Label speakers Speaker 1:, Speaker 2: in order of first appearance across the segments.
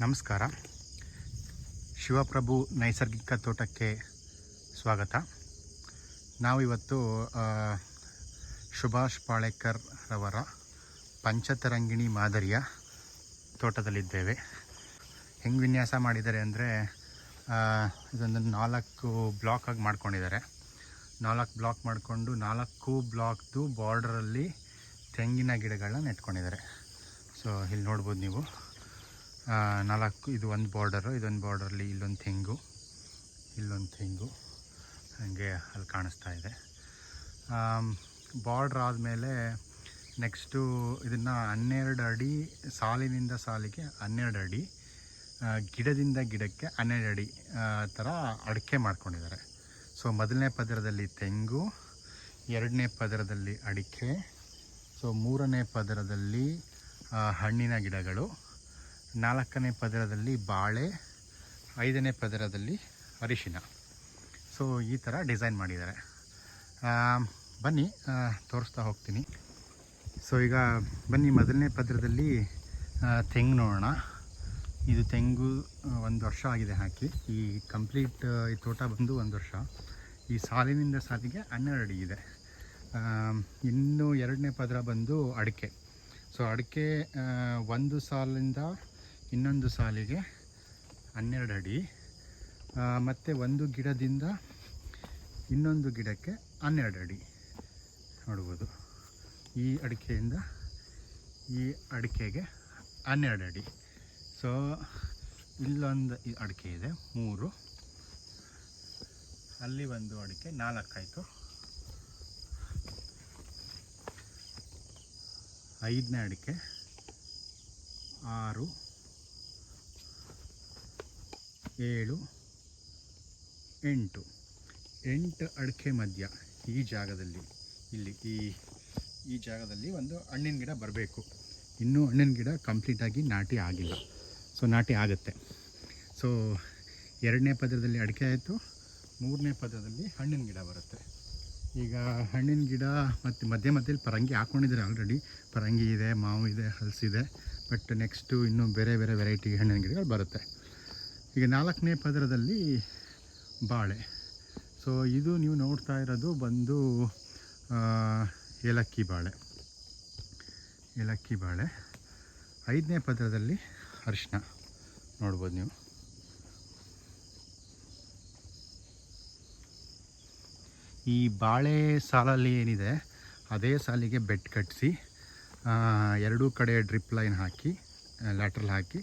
Speaker 1: ನಮಸ್ಕಾರ. ಶಿವಪ್ರಭು ನೈಸರ್ಗಿಕ ತೋಟಕ್ಕೆ ಸ್ವಾಗತ. ನಾವಿವತ್ತು ಸುಭಾಷ್ ಪಾಳೇಕರ್ ರವರ ಪಂಚತರಂಗಿಣಿ ಮಾದರಿಯ ತೋಟದಲ್ಲಿದ್ದೇವೆ. ಹೆಂಗೆ ವಿನ್ಯಾಸ ಮಾಡಿದ್ದಾರೆ ಅಂದರೆ ಇದೊಂದು ನಾಲ್ಕು ಬ್ಲಾಕ್ ಆಗಿ ಮಾಡ್ಕೊಂಡಿದ್ದಾರೆ. ನಾಲ್ಕು ಬ್ಲಾಕ್ ಮಾಡಿಕೊಂಡು ನಾಲ್ಕು ಬ್ಲಾಕ್ದು ಬಾರ್ಡರಲ್ಲಿ ತೆಂಗಿನ ಗಿಡಗಳನ್ನ ನೆಟ್ಕೊಂಡಿದ್ದಾರೆ. ಸೊ, ಇಲ್ಲಿ ನೋಡ್ಬೋದು ನೀವು. ನಾಲ್ಕು, ಇದು ಒಂದು ಬಾರ್ಡರು ಇದೊಂದು ಬಾರ್ಡರಲ್ಲಿ ಇಲ್ಲೊಂದು ತೆಂಗು ಇಲ್ಲೊಂದು ತೆಂಗು. ಹಾಗೆ ಅಲ್ಲಿ ಕಾಣಿಸ್ತಾ ಇದೆ. ಬಾರ್ಡ್ರ್ ಆದಮೇಲೆ ನೆಕ್ಸ್ಟು ಇದನ್ನು ಹನ್ನೆರಡು ಅಡಿ, ಸಾಲಿನಿಂದ ಸಾಲಿಗೆ ಹನ್ನೆರಡು ಅಡಿ ಗಿಡದಿಂದ ಗಿಡಕ್ಕೆ ಹನ್ನೆರಡು ಅಡಿ ಥರ ಅಡಿಕೆ ಮಾಡ್ಕೊಂಡಿದ್ದಾರೆ. ಸೊ ಮೊದಲನೇ ಪದರದಲ್ಲಿ ತೆಂಗು, ಎರಡನೇ ಪದರದಲ್ಲಿ ಅಡಿಕೆ ಸೊ ಮೂರನೇ ಪದರದಲ್ಲಿ ಹಣ್ಣಿನ ಗಿಡಗಳು. ನಾಲ್ಕನೇ ಪದರದಲ್ಲಿ ಬಾಳೆ, ಐದನೇ ಪದರದಲ್ಲಿ ಅರಿಶಿನ. ಸೊ ಈ ಥರ ಡಿಸೈನ್ ಮಾಡಿದ್ದಾರೆ. ಬನ್ನಿ ತೋರಿಸ್ತಾ ಹೋಗ್ತೀನಿ. ಸೊ ಈಗ ಬನ್ನಿ, ಮೊದಲನೇ ಪದರದಲ್ಲಿ ತೆಂಗು ನೋಡೋಣ ಇದು ತೆಂಗು ಒಂದು ವರ್ಷ ಆಗಿದೆ ಹಾಕಿ. ಈ ಕಂಪ್ಲೀಟ್ ಈ ತೋಟ ಬಂದು ಒಂದು ವರ್ಷ. ಈ ಸಾಲಿನಿಂದ ಸಾಲಿಗೆ ಹನ್ನೆರಡು ಅಡಿ ಇದೆ. ಇನ್ನು ಎರಡನೇ ಪದರ ಬಂದು ಅಡಿಕೆ. ಸೊ ಅಡಿಕೆ ಒಂದು ಸಾಲಿಂದ ಇನ್ನೊಂದು ಸಾಲಿಗೆ ಹನ್ನೆರಡು ಅಡಿ. ಮತ್ತು ಒಂದು ಗಿಡದಿಂದ ಇನ್ನೊಂದು ಗಿಡಕ್ಕೆ ಹನ್ನೆರಡು ಅಡಿ. ನೋಡ್ಬೋದು. ಈ ಅಡಿಕೆಯಿಂದ ಈ ಅಡಿಕೆಗೆ ಹನ್ನೆರಡು ಅಡಿ. ಸೊ ಇಲ್ಲೊಂದು ಅಡಿಕೆ ಇದೆ, ಮೂರು. ಅಲ್ಲಿ ಒಂದು ಅಡಿಕೆ, ನಾಲ್ಕಾಯಿತು. ಐದನೇ ಅಡಿಕೆ, ಆರು. ಏಳು, ಎಂಟು. ಎಂಟು ಅಡಿಕೆ ಮಧ್ಯ ಈ ಜಾಗದಲ್ಲಿ. ಇಲ್ಲಿ ಈ ಈ ಜಾಗದಲ್ಲಿ ಒಂದು ಹಣ್ಣಿನ ಗಿಡ ಬರಬೇಕು. ಇನ್ನೂ ಹಣ್ಣಿನ ಗಿಡ ಕಂಪ್ಲೀಟಾಗಿ ನಾಟಿ ಆಗಿಲ್ಲ. ಸೊ ನಾಟಿ ಆಗುತ್ತೆ. ಸೊ ಎರಡನೇ ಪದರದಲ್ಲಿ ಅಡಿಕೆ ಆಯಿತು. ಮೂರನೇ ಪದರದಲ್ಲಿ ಹಣ್ಣಿನ ಗಿಡ ಬರುತ್ತೆ. ಈಗ ಹಣ್ಣಿನ ಗಿಡ ಮತ್ತು ಮಧ್ಯ ಮಧ್ಯದಲ್ಲಿ ಪರಂಗಿ ಹಾಕ್ಕೊಂಡಿದ್ದಾರೆ ಆಲ್ರೆಡಿ ಪರಂಗಿ ಇದೆ, ಮಾವು ಇದೆ ಹಲಸಿದೆ ಬಟ್ ನೆಕ್ಸ್ಟು ಇನ್ನೂ ಬೇರೆ ಬೇರೆ ವೆರೈಟಿ ಹಣ್ಣಿನ ಗಿಡಗಳು ಬರುತ್ತೆ. ಈಗ ನಾಲ್ಕನೇ ಪದರದಲ್ಲಿ ಬಾಳೆ. ಸೊ ಇದು ನೀವು ನೋಡ್ತಾ ಇರೋದು ಬಂದು ಏಲಕ್ಕಿ ಬಾಳೆ. ಏಲಕ್ಕಿ ಬಾಳೆ. ಐದನೇ ಪದರದಲ್ಲಿ ಅರಿಶಿನ ನೋಡ್ಬೋದು ನೀವು. ಈ ಬಾಳೆ ಸಾಲಲ್ಲಿ ಏನಿದೆ, ಅದೇ ಸಾಲಿಗೆ ಬೆಡ್ ಕಟ್ಟಿಸಿ ಎರಡೂ ಕಡೆ ಡ್ರಿಪ್ ಲೈನ್ ಹಾಕಿ, ಲ್ಯಾಟ್ರಲ್ ಹಾಕಿ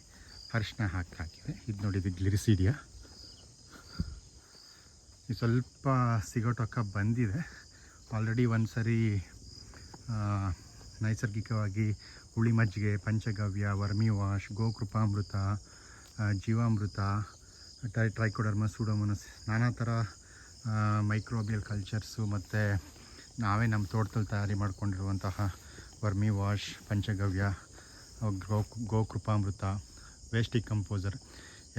Speaker 1: ಅರಿಶಿನ ಹಾಕಿ ಹಾಕಿದೆ. ಇದು ನೋಡಿ ಇದು ಗ್ಲಿರಿಸಿಡಿಯಾ ಇದು ಸ್ವಲ್ಪ ಸಿಗೋಟೊಕ್ಕ ಬಂದಿದೆ. ಆಲ್ರೆಡಿ ಒಂದು ಸರಿ ನೈಸರ್ಗಿಕವಾಗಿ ಹುಳಿ ಮಜ್ಜಿಗೆ, ಪಂಚಗವ್ಯ, ವರ್ಮಿ ವಾಶ್, ಗೋಕೃಪಾಮೃತ ಜೀವಾಮೃತ, ಟ್ರೈ, ಟ್ರೈಕೋಡರ್ಮ, ಸೂಡೋಮನಸ್, ನಾನಾ ಥರ ಮೈಕ್ರೋಬಿಯಲ್ ಕಲ್ಚರ್ಸು ಮತ್ತು ನಾವೇ ನಮ್ಮ ತೋಟದಲ್ಲಿ ತಯಾರಿ ಮಾಡಿಕೊಂಡಿರುವಂತಹ ವರ್ಮಿ ವಾಶ್, ಪಂಚಗವ್ಯ ಗೋ ಗೋಕೃಪಾಮೃತ ವೇಸ್ಟ್ ಕಂಪೋಸರ್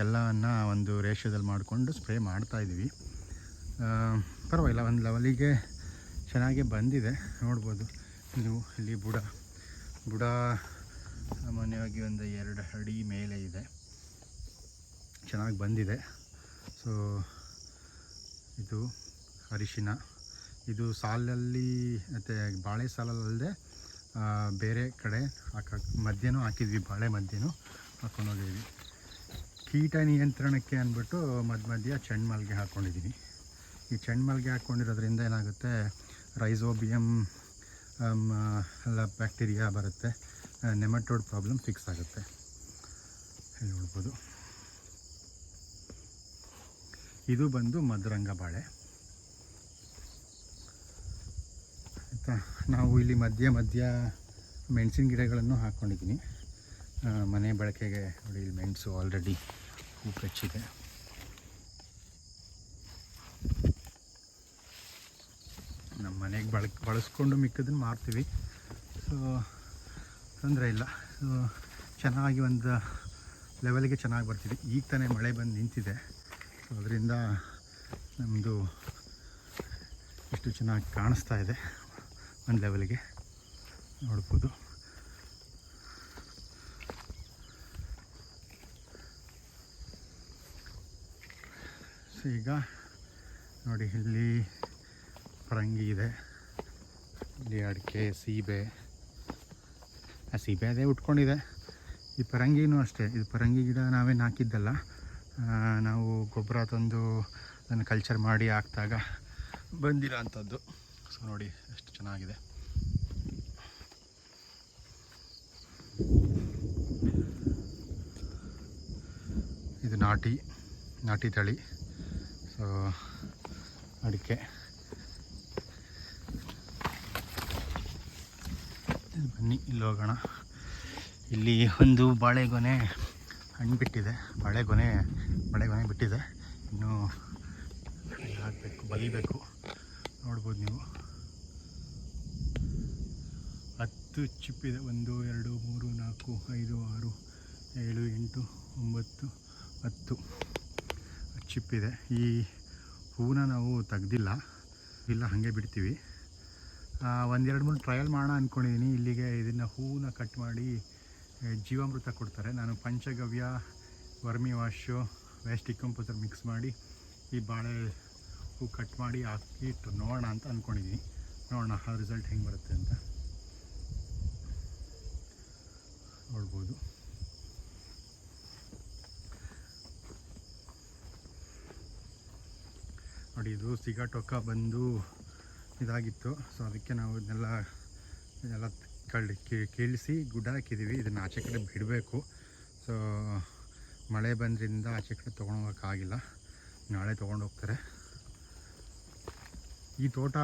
Speaker 1: ಎಲ್ಲವನ್ನು ಒಂದು ರೇಷ್ಯೋದಲ್ಲಿ ಮಾಡಿಕೊಂಡು ಸ್ಪ್ರೇ ಮಾಡ್ತಾಯಿದ್ವಿ ಪರವಾಗಿಲ್ಲ, ಒಂದು ಲೆವೆಲಿಗೆ ಚೆನ್ನಾಗೇ ಬಂದಿದೆ. ನೋಡ್ಬೋದು ನೀವು ಇಲ್ಲಿ ಬುಡ. ಬುಡ ಸಾಮಾನ್ಯವಾಗಿ ಒಂದು ಎರಡು ಅಡಿ ಮೇಲೆ ಇದೆ. ಚೆನ್ನಾಗಿ ಬಂದಿದೆ. ಸೊ ಇದು ಅರಿಶಿನ. ಇದು ಸಾಲಲ್ಲಿ, ಮತ್ತು ಬಾಳೆ ಸಾಲಲ್ಲದೆ ಬೇರೆ ಕಡೆ ಹಾಕ ಮಧ್ಯನೂ ಹಾಕಿದ್ವಿ, ಬಾಳೆ ಮಧ್ಯನೂ. ಹಾಕೊಂಡು ಹೋಗಿದ್ದೀವಿ ಕೀಟ ನಿಯಂತ್ರಣಕ್ಕೆ ಅಂದ್ಬಿಟ್ಟು ಮಧ್ಯ ಮಧ್ಯ ಚೆಂಡ್ಮಲ್ಗೆ ಹಾಕ್ಕೊಂಡಿದ್ದೀನಿ ಈ ಚೆಂಡ್ಮಲ್ಗೆ ಹಾಕ್ಕೊಂಡಿರೋದ್ರಿಂದ ಏನಾಗುತ್ತೆ ರೈಸೋಬಿಯಮ್ ಎಲ್ಲ ಬ್ಯಾಕ್ಟೀರಿಯಾ ಬರುತ್ತೆ ನೆಮಟೋಡ್ ಪ್ರಾಬ್ಲಮ್ ಫಿಕ್ಸ್ ಆಗುತ್ತೆ. ನೋಡ್ಬೋದು. ಇದು ಬಂದು ಮಧುರಂಗ ಬಾಳೆ. ಆಯಿತಾ? ನಾವು ಇಲ್ಲಿ ಮಧ್ಯ ಮಧ್ಯ ಮೆಣಸಿನ ಗಿಡಗಳನ್ನು ಹಾಕ್ಕೊಂಡಿದ್ದೀನಿ ಮನೆ ಬಳಕೆಗೆ ನೋಡಿ, ಇಲ್ಲಿ ಮೆಣಸು ಆಲ್ರೆಡಿ ಹೂ ಕಚ್ಚಿದೆ ನಮ್ಮ ಮನೆಗೆ ಬಳಕೆ ಬಳಸ್ಕೊಂಡು ಮಿಕ್ಕದನ್ನು ಮಾರ್ತೀವಿ. ಸೊ ತೊಂದರೆ ಇಲ್ಲ. ಸೊ ಚೆನ್ನಾಗಿ ಒಂದು ಲೆವೆಲ್ಗೆ ಚೆನ್ನಾಗಿ ಬರ್ತಿದೆ. ಈಗ ತಾನೇ ಮಳೆ ಬಂದು ನಿಂತಿದೆ. ಸೊ ಅದರಿಂದ ನಮ್ಮದು ಇಷ್ಟು ಚೆನ್ನಾಗಿ ಕಾಣಿಸ್ತಾ ಇದೆ. ಒಂದು ಲೆವೆಲ್ಗೆ ನೋಡ್ಬೋದು. ಸೊ ಈಗ ನೋಡಿ ಇಲ್ಲಿ ಪರಂಗಿ ಇದೆ. ಇಲ್ಲಿ ಅಡಿಕೆ, ಸೀಬೆ. ಆ ಸೀಬೆ ಅದೇ ಉಟ್ಕೊಂಡಿದೆ. ಈ ಪರಂಗಿನೂ ಅಷ್ಟೇ. ಇದು ಪರಂಗಿ ಗಿಡ ನಾವೇನು ಹಾಕಿದ್ದಲ್ಲ ನಾವು ಗೊಬ್ಬರ ತಂದು ಅದನ್ನು ಕಲ್ಚರ್ ಮಾಡಿ ಹಾಕಿದಾಗ ಬಂದಿರೋ ಅಂಥದ್ದು. ಸೊ ನೋಡಿ ಎಷ್ಟು ಚೆನ್ನಾಗಿದೆ. ಇದು ನಾಟಿ ನಾಟಿ ತಳಿ. ಅಡಿಕೆ. ಬನ್ನಿ, ಇಲ್ಲಿ ಹೋಗೋಣ. ಇಲ್ಲಿ ಒಂದು ಬಾಳೆಗೊನೆ ಹಣ್ಣು ಬಿಟ್ಟಿದೆ. ಬಾಳೆಗೊನೆ ಬಾಳೆಗೊನೆ ಬಿಟ್ಟಿದೆ. ಇನ್ನೂ ಹಾಕಬೇಕು, ಬಲಿಬೇಕು. ನೋಡ್ಬೋದು ನೀವು. ಹತ್ತು ಚಿಪ್ಪಿದೆ ಒಂದು, ಎರಡು, ಮೂರು, ನಾಲ್ಕು, ಐದು, ಆರು, ಏಳು, ಎಂಟು, ಒಂಬತ್ತು, ಹತ್ತು. ಚಿಪ್ಪಿದೆ. ಈ ಹೂವನ್ನ ನಾವು ತೆಗ್ದಿಲ್ಲ. ಇಲ್ಲ, ಹಾಗೆ ಬಿಡ್ತೀವಿ. ಒಂದೆರಡು ಮೂರು ಟ್ರಯಲ್ ಮಾಡೋಣ ಅಂದ್ಕೊಂಡಿದ್ದೀನಿ ಇಲ್ಲಿಗೆ ಇದನ್ನು ಹೂವನ್ನ ಕಟ್ ಮಾಡಿ ಜೀವಾಮೃತ ಕೊಡ್ತಾರೆ. ನಾನು ಪಂಚಗವ್ಯ, ವರ್ಮಿ ವಾಶು ವೇಸ್ಟಿಕ್ ಕಂಪೋಸರ್ ಮಿಕ್ಸ್ ಮಾಡಿ, ಈ ಬಾಳೆ ಹೂ ಕಟ್ ಮಾಡಿ ಹಾಕಿ ನೋಡೋಣ ಅಂತ ಅಂದ್ಕೊಂಡಿದ್ದೀನಿ ನೋಡೋಣ, ಆ ರಿಸಲ್ಟ್ ಹೆಂಗೆ ಬರುತ್ತೆ ಅಂತ. ನೋಡ್ಬೋದು. ನೋಡಿ ಇದು ಸಿಗಾಟೊಕ್ಕ ಬಂದು ಇದಾಗಿತ್ತು. ಸೊ ಅದಕ್ಕೆ ನಾವು ಇದನ್ನೆಲ್ಲ ಕಳ್ಳಿ ಕೇಳಿಸಿ ಗುಡ್ಡ ಹಾಕಿದ್ದೀವಿ. ಇದನ್ನು ಆಚೆ ಕಡೆ ಬಿಡಬೇಕು. ಸೊ ಮಳೆ ಬಂದ್ರಿಂದ ಆಚೆ ಕಡೆ ತೊಗೊಂಡೋಗೋಕ್ಕಾಗಿಲ್ಲ ನಾಳೆ ತೊಗೊಂಡು ಹೋಗ್ತಾರೆ. ಈ ತೋಟ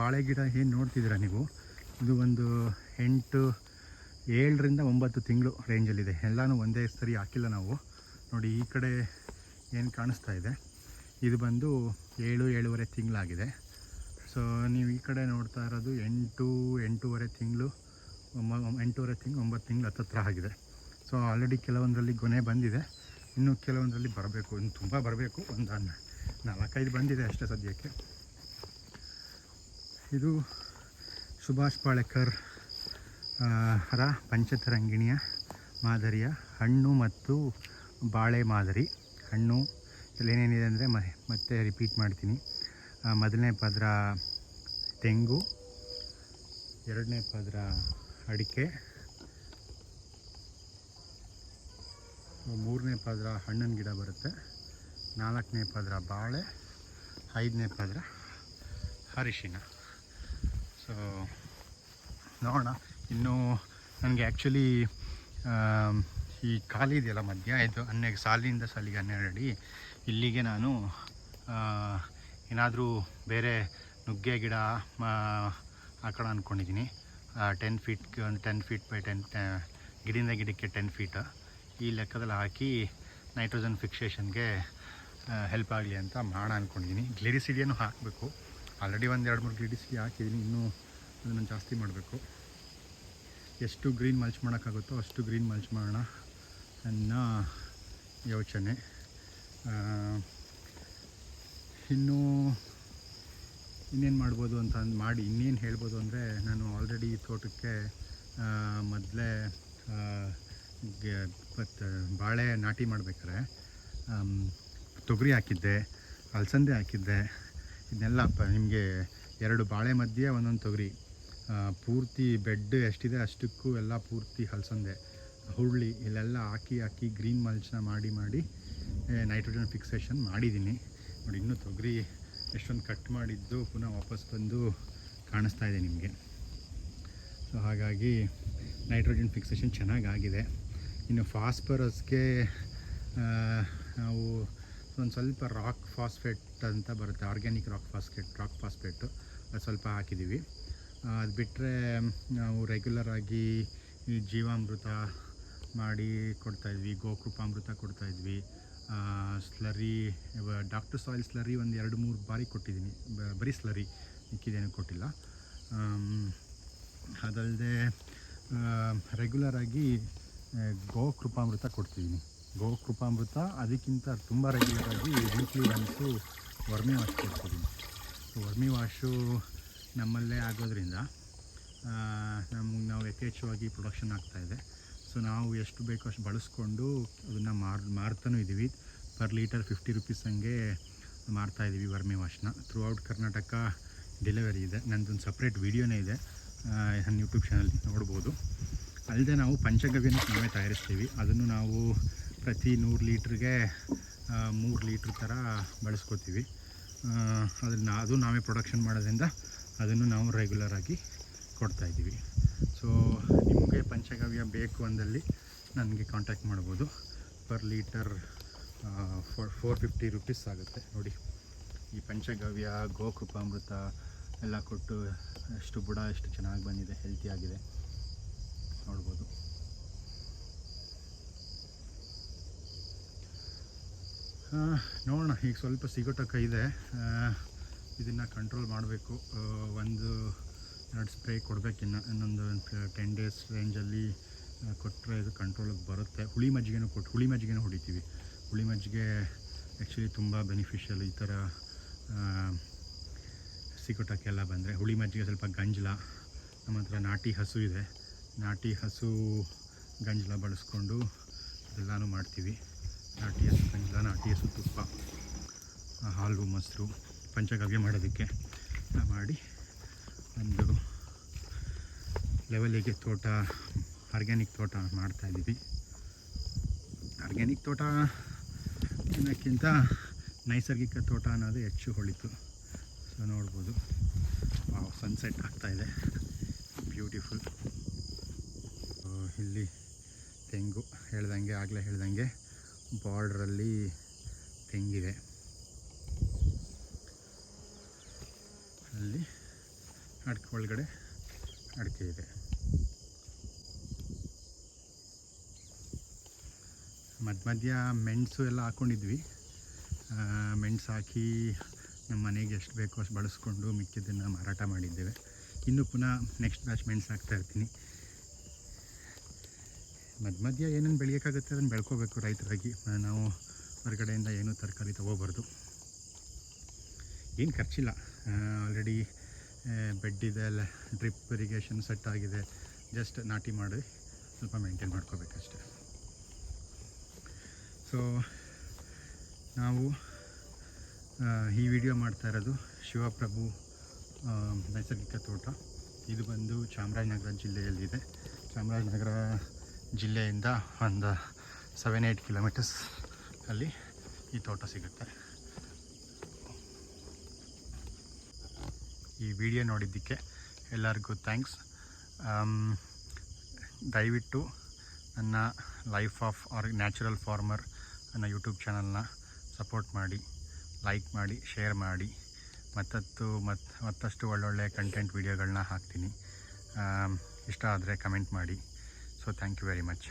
Speaker 1: ಬಾಳೆ ಗಿಡ ಏನು ನೋಡ್ತಿದ್ದೀರ ನೀವು? ಇದು ಒಂದು ಎಂಟು, ಏಳರಿಂದ ಒಂಬತ್ತು ತಿಂಗಳು ರೇಂಜಲ್ಲಿದೆ ಎಲ್ಲನೂ ಒಂದೇ ಸರಿ ಹಾಕಿಲ್ಲ ನಾವು. ನೋಡಿ, ಈ ಕಡೆ ಏನು ಕಾಣಿಸ್ತಾ ಇದೆ? ಇದು ಬಂದು ಏಳು, ಏಳುವರೆ ತಿಂಗಳಾಗಿದೆ. ಸೊ ನೀವು ಈ ಕಡೆ ನೋಡ್ತಾ ಇರೋದು ಎಂಟು, ಎಂಟೂವರೆ ತಿಂಗಳು ಎಂಟೂವರೆ ತಿಂಗಳು ಒಂಬತ್ತು ತಿಂಗಳು ಹತ್ತತ್ರ ಆಗಿದೆ. ಸೊ ಆಲ್ರೆಡಿ ಕೆಲವೊಂದರಲ್ಲಿ ಗೊನೆ ಬಂದಿದೆ. ಇನ್ನು ಕೆಲವೊಂದರಲ್ಲಿ ಬರಬೇಕು, ಇನ್ನು ತುಂಬ ಬರಬೇಕು, ಒಂದು ಅನ್ನ. ನಾಲ್ಕೈದು ಬಂದಿದೆ ಅಷ್ಟೇ ಸದ್ಯಕ್ಕೆ. ಇದು ಸುಭಾಷ್ ಪಾಳೇಕರ್ ಹರ ಪಂಚತರಂಗಿಣಿಯ ಮಾದರಿಯ ಹಣ್ಣು ಮತ್ತು ಬಾಳೆ ಮಾದರಿ. ಹಣ್ಣು ಇಲ್ಲಿ ಏನೇನಿದೆ ಅಂದರೆ ಮತ್ತೆ ರಿಪೀಟ್ ಮಾಡ್ತೀನಿ. ಮೊದಲನೇ ಪದರ ತೆಂಗು, ಎರಡನೇ ಪದರ ಅಡಿಕೆ, ಮೂರನೇ ಪದರ ಹಣ್ಣಿನ ಗಿಡ ಬರುತ್ತೆ, ನಾಲ್ಕನೇ ಪದರ ಬಾಳೆ, ಐದನೇ ಪದರ ಅರಿಶಿನ. ಸೊ ನೋಡೋಣ. ಇನ್ನು ನನಗೆ ಆ್ಯಕ್ಚುಲಿ ಈ ಖಾಲಿ ಇದೆಯಲ್ಲ ಮಧ್ಯ, ಇದು ಹನ್ನೆರಡು ಸಾಲಿನಿಂದ ಸಾಲಿಗೆ ಹನ್ನೆರಡು ಅಡಿ. ಇಲ್ಲಿಗೆ ನಾನು ಏನಾದರೂ ಬೇರೆ ನುಗ್ಗೆ ಗಿಡ ಹಾಕೋಣ ಅಂದ್ಕೊಂಡಿದ್ದೀನಿ ಟೆನ್ ಫೀಟ್ ಒಂದು ಟೆನ್ ಫೀಟ್ ಬೈ ಟೆನ್ ಗಿಡದಿಂದ ಗಿಡಕ್ಕೆ ಟೆನ್ ಫೀಟ್ ಈ ಲೆಕ್ಕದಲ್ಲಿ ಹಾಕಿ ನೈಟ್ರೋಜನ್ ಫಿಕ್ಸೇಷನ್ಗೆ ಹೆಲ್ಪ್ ಆಗಲಿ ಅಂತ ಮಾಡೋಣ ಅಂದ್ಕೊಂಡಿದ್ದೀನಿ ಗ್ಲಿಡಿಸಿಡಿಯನ್ನು ಹಾಕಬೇಕು. ಆಲ್ರೆಡಿ ಒಂದು ಎರಡು ಮೂರು ಗ್ಲಿಡಿಸಿಡಿ ಹಾಕಿದ್ದೀನಿ. ಇನ್ನೂ ಅದನ್ನು ಜಾಸ್ತಿ ಮಾಡಬೇಕು. ಎಷ್ಟು ಗ್ರೀನ್ ಮಲ್ಚ್ ಮಾಡೋಕ್ಕಾಗುತ್ತೋ ಅಷ್ಟು ಗ್ರೀನ್ ಮಲ್ಚ್ ಮಾಡೋಣ ಅನ್ನೋ ಯೋಚನೆ. ಇನ್ನು ಇನ್ನೇನು ಮಾಡ್ಬೋದು ಅಂತ ಮಾಡಿ ಇನ್ನೇನು ಹೇಳ್ಬೋದು ಅಂದರೆ ನಾನು ಆಲ್ರೆಡಿ ತೋಟಕ್ಕೆ ಮೊದಲೇ ಮತ್ತು ಬಾಳೆ ನಾಟಿ ಮಾಡ್ಬೇಕಾರೆ ತೊಗರಿ ಹಾಕಿದ್ದೆ, ಅಲಸಂದೆ ಹಾಕಿದ್ದೆ, ಇದನ್ನೆಲ್ಲ ಪ ನಿಮಗೆ ಎರಡು ಬಾಳೆ ಮಧ್ಯೆ ಒಂದೊಂದು ತೊಗರಿ ಪೂರ್ತಿ ಬೆಡ್ ಎಷ್ಟಿದೆ ಅಷ್ಟಕ್ಕೂ ಎಲ್ಲ ಪೂರ್ತಿ ಹಲಸಂದೆ ಹುರುಳಿ ಇಲ್ಲೆಲ್ಲ ಹಾಕಿ ಹಾಕಿ ಗ್ರೀನ್ ಮಲ್ಚನ್ನ ಮಾಡಿ ಮಾಡಿ ನೈಟ್ರೋಜನ್ ಫಿಕ್ಸೇಷನ್ ಮಾಡಿದ್ದೀನಿ. ನೋಡಿ, ಇನ್ನೂ ತೊಗರಿ ಎಷ್ಟೊಂದು ಕಟ್ ಮಾಡಿದ್ದು, ಪುನಃ ವಾಪಸ್ ಬಂದು ಕಾಣಿಸ್ತಾ ಇದೆ ನಿಮಗೆ. ಸೊ ಹಾಗಾಗಿ ನೈಟ್ರೋಜನ್ ಫಿಕ್ಸೇಷನ್ ಚೆನ್ನಾಗಾಗಿದೆ. ಇನ್ನು ಫಾಸ್ಫರಸ್ಗೆ ನಾವು ಒಂದು ಸ್ವಲ್ಪ ರಾಕ್ ಫಾಸ್ಫೇಟ್ ಅಂತ ಬರುತ್ತೆ organic rock phosphate rock phosphate ಅದು ಸ್ವಲ್ಪ ಹಾಕಿದ್ದೀವಿ ಅದು ಬಿಟ್ಟರೆ ನಾವು ರೆಗ್ಯುಲರ್ ಆಗಿ ಈ ಜೀವಾಮೃತ ಮಾಡಿ ಕೊಡ್ತಾಯಿದ್ವಿ ಗೋಕೃಪಾಮೃತ ಕೊಡ್ತಾಯಿದ್ವಿ ಸ್ಲರಿ ಡಾಕ್ಟರ್ ಸಾಯಿಲ್ ಸ್ಲರಿ ಒಂದು ಎರಡು ಮೂರು ಬಾರಿ ಕೊಟ್ಟಿದ್ದೀನಿ. ಬರೀ ಸ್ಲರಿ ಮಿಕ್ಕಿದೇನು ಕೊಟ್ಟಿಲ್ಲ. ಅದಲ್ಲದೆ ರೆಗ್ಯುಲರ್ ಆಗಿ ಕೃಪಾಮೃತ ಕೊಡ್ತಿದ್ದೀನಿ. ಗೋಕೃಪಾಮೃತ ಅದಕ್ಕಿಂತ ತುಂಬ ರೆಗ್ಯುಲರ್ ಆಗಿ ವೀಕ್ಲಿ ಒನ್ಸು ವರ್ಮಿ ವಾಶ್ ಕೊಡ್ತಿದ್ದೀನಿ. ವರ್ಮಿ ವಾಶು ನಮ್ಮಲ್ಲೇ ಆಗೋದ್ರಿಂದ ನಮ್ಗೆ ನಾವು ಯಥೇಚ್ಛವಾಗಿ ಪ್ರೊಡಕ್ಷನ್ ಆಗ್ತಾಯಿದೆ ಸೊ ನಾವು ಎಷ್ಟು ಬೇಕೋ ಅಷ್ಟು ಬಳಸ್ಕೊಂಡು ಅದನ್ನು ಮಾರ್, ಮಾರ್ತಾನೂ ಇದ್ದೀವಿ ಪರ್ ಲೀಟರ್ ಫಿಫ್ಟಿ ರುಪೀಸ್ ಹಂಗೆ ಮಾರ್ತಾಯಿದ್ದೀವಿ ವರ್ಮಿ ವಾಶ್ನ. ಥ್ರೂ ಔಟ್ ಕರ್ನಾಟಕ ಡೆಲಿವರಿ ಇದೆ. ನನ್ನದೊಂದು ಸಪ್ರೇಟ್ ವೀಡಿಯೋನೇ ಇದೆ. ನನ್ನ ಯೂಟ್ಯೂಬ್ ಚಾನಲ್ ನೋಡ್ಬೋದು. ಅಲ್ಲದೆ ನಾವು ಪಂಚಗವ್ಯನ ನಾವೇ ತಯಾರಿಸ್ತೀವಿ. ಅದನ್ನು ನಾವು ಪ್ರತಿ ನೂರು ಲೀಟ್ರಿಗೆ ಮೂರು ಲೀಟ್ರ್ ಥರ ಬಳಸ್ಕೊತೀವಿ. ಅದನ್ನು, ಅದು ನಾವೇ ಪ್ರೊಡಕ್ಷನ್ ಮಾಡೋದ್ರಿಂದ ಅದನ್ನು ನಾವು ರೆಗ್ಯುಲರಾಗಿ ಕೊಡ್ತಾಯಿದ್ದೀವಿ ಸೊ ನಿಮಗೆ ಪಂಚಗವ್ಯ ಬೇಕು ಅಂದಲ್ಲಿ ನನಗೆ ಕಾಂಟ್ಯಾಕ್ಟ್ ಮಾಡ್ಬೋದು. Per litre four four fifty rupees ಆಗುತ್ತೆ. ನೋಡಿ, ಈ ಪಂಚಗವ್ಯ ಗೋಕೃಪಾಮೃತ ಎಲ್ಲ ಕೊಟ್ಟು ಎಷ್ಟು ಬುಡ, ಎಷ್ಟು ಚೆನ್ನಾಗಿ ಬಂದಿದೆ ಹೆಲ್ತಿಯಾಗಿದೆ ನೋಡ್ಬೋದು. ನೋಡೋಣ, ಈಗ ಸ್ವಲ್ಪ ಸಿಗೋಟಕ್ಕೆ ಇದೆ. ಇದನ್ನು ಕಂಟ್ರೋಲ್ ಮಾಡಬೇಕು. ಒಂದು ಎರಡು ಸ್ಪ್ರೇ ಕೊಡಬೇಕಿನ್ನು ಇನ್ನೊಂದು ಟೆನ್ ಡೇಸ್ ರೇಂಜಲ್ಲಿ ಕೊಟ್ಟರೆ ಇದು ಕಂಟ್ರೋಲಿಗೆ ಬರುತ್ತೆ. ಹುಳಿ ಮಜ್ಜಿಗೆನೂ ಕೊಟ್ಟು ಹುಳಿ ಮಜ್ಜಿಗೆನೂ ಹೊಡಿತೀವಿ. ಹುಳಿ ಮಜ್ಜಿಗೆ ಆ್ಯಕ್ಚುಲಿ ತುಂಬ ಬೆನಿಫಿಷಿಯಲ್ ಈ ಥರ ಸಿಗೋಟಕ್ಕೆಲ್ಲ ಬಂದರೆ. ಹುಳಿ ಮಜ್ಜಿಗೆ ಸ್ವಲ್ಪ ಗಂಜಲ, ನಮ್ಮ ಹತ್ರ ನಾಟಿ ಹಸು ಇದೆ. ನಾಟಿ ಹಸು ಗಂಜಲ ಬಳಸ್ಕೊಂಡು ಎಲ್ಲಾನು ಮಾಡ್ತೀವಿ. ನಾಟಿ ಹಸು ಗಂಜಲ, ನಾಟಿ ಹಸು ತುಪ್ಪ ಹಾಲು, ಮೊಸರು, ಪಂಚಗವ್ಯ ಮಾಡೋದಕ್ಕೆ ಮಾಡಿ ಒಂದು ಲೆವೆಲಿಗೆ ತೋಟ ಆರ್ಗ್ಯಾನಿಕ್ ತೋಟ ಮಾಡ್ತಾಯಿದ್ದೀವಿ ಆರ್ಗ್ಯಾನಿಕ್ ತೋಟ ಅನ್ನೋಕ್ಕಿಂತ ನೈಸರ್ಗಿಕ ತೋಟ ಅನ್ನೋದು ಹೆಚ್ಚು ಹೊಳಿತು. ಸೊ ನೋಡ್ಬೋದು. ಸನ್ಸೆಟ್ ಆಗ್ತಾಯಿದೆ ಬ್ಯೂಟಿಫುಲ್ ಇಲ್ಲಿ ತೆಂಗು ಹೇಳ್ದಂಗೆ, ಆಗಲೇ ಹೇಳ್ದಂಗೆ ಬಾರ್ಡ್ರಲ್ಲಿ ತೆಂಗಿದೆ. ಅಲ್ಲಿ ಅಡಿಕೆ ಒಳಗಡೆ ಅಡಿಕೆ ಇದೆ. ಮಧ್ಯ ಮಧ್ಯ ಮೆಣಸು ಎಲ್ಲ ಹಾಕ್ಕೊಂಡಿದ್ವಿ ಮೆಣಸು ಹಾಕಿ ನಮ್ಮ ಮನೆಗೆ ಎಷ್ಟು ಬೇಕೋ ಅಷ್ಟು ಬಳಸ್ಕೊಂಡು ಮಿಕ್ಕಿದ್ದನ್ನು ಮಾರಾಟ ಮಾಡಿದ್ದೇವೆ. ಇನ್ನು ಪುನಃ ನೆಕ್ಸ್ಟ್ ಬ್ಯಾಚ್ ಮೆಣಸು ಹಾಕ್ತಾ ಇರ್ತೀನಿ. ಮಧ್ಯ ಮಧ್ಯ ಏನೇನು ಬೆಳೆಯೋಕ್ಕಾಗುತ್ತೆ ಅದನ್ನು ಬೆಳ್ಕೋಬೇಕು ರೈತರಾಗಿ. ನಾವು ಹೊರಗಡೆಯಿಂದ ಏನೂ ತರಕಾರಿ ತೊಗೋಬಾರ್ದು. ಏನು ಖರ್ಚಿಲ್ಲ. ಆಲ್ರೆಡಿ ಬೆಡ್ ಇದೆ, ಅಲ್ಲ ಡ್ರಿಪ್ ಇರಿಗೇಷನ್ ಸೆಟ್ ಆಗಿದೆ. ಜಸ್ಟ್ ನಾಟಿ ಮಾಡಿ ಸ್ವಲ್ಪ ಮೇಂಟೈನ್ ಮಾಡ್ಕೋಬೇಕಷ್ಟೆ. ಸೊ ನಾವು ಈ ವಿಡಿಯೋ ಮಾಡ್ತಾ ಇರೋದು ಶಿವಪ್ರಭು ನೈಸರ್ಗಿಕ ತೋಟ. ಇದು ಬಂದು ಚಾಮರಾಜನಗರ ಜಿಲ್ಲೆಯಲ್ಲಿದೆ. ಚಾಮರಾಜನಗರ ಜಿಲ್ಲೆಯಿಂದ ಒಂದು ಸೆವೆನ್ ಏಯ್ಟ್ ಕಿಲೋಮೀಟರ್ಸ್ ಅಲ್ಲಿ ಈ ತೋಟ ಸಿಗುತ್ತೆ. ಈ ವಿಡಿಯೋ ನೋಡಿದ್ದಕ್ಕೆ ಎಲ್ಲರಿಗೂ ಥ್ಯಾಂಕ್ಸ್. ದಯವಿಟ್ಟು ನನ್ನ life of our natural farmer ನನ್ನ ಯೂಟ್ಯೂಬ್ ಚಾನಲ್ನ ಸಪೋರ್ಟ್ ಮಾಡಿ ಲೈಕ್ ಮಾಡಿ ಶೇರ್ ಮಾಡಿ, ಮತ್ತತ್ತು ಮತ್ತು ಮತ್ತಷ್ಟು ಒಳ್ಳೊಳ್ಳೆ ಕಂಟೆಂಟ್ ವೀಡಿಯೋಗಳನ್ನ ಹಾಕ್ತೀನಿ. ಇಷ್ಟ ಆದರೆ ಕಮೆಂಟ್ ಮಾಡಿ. So thank you very much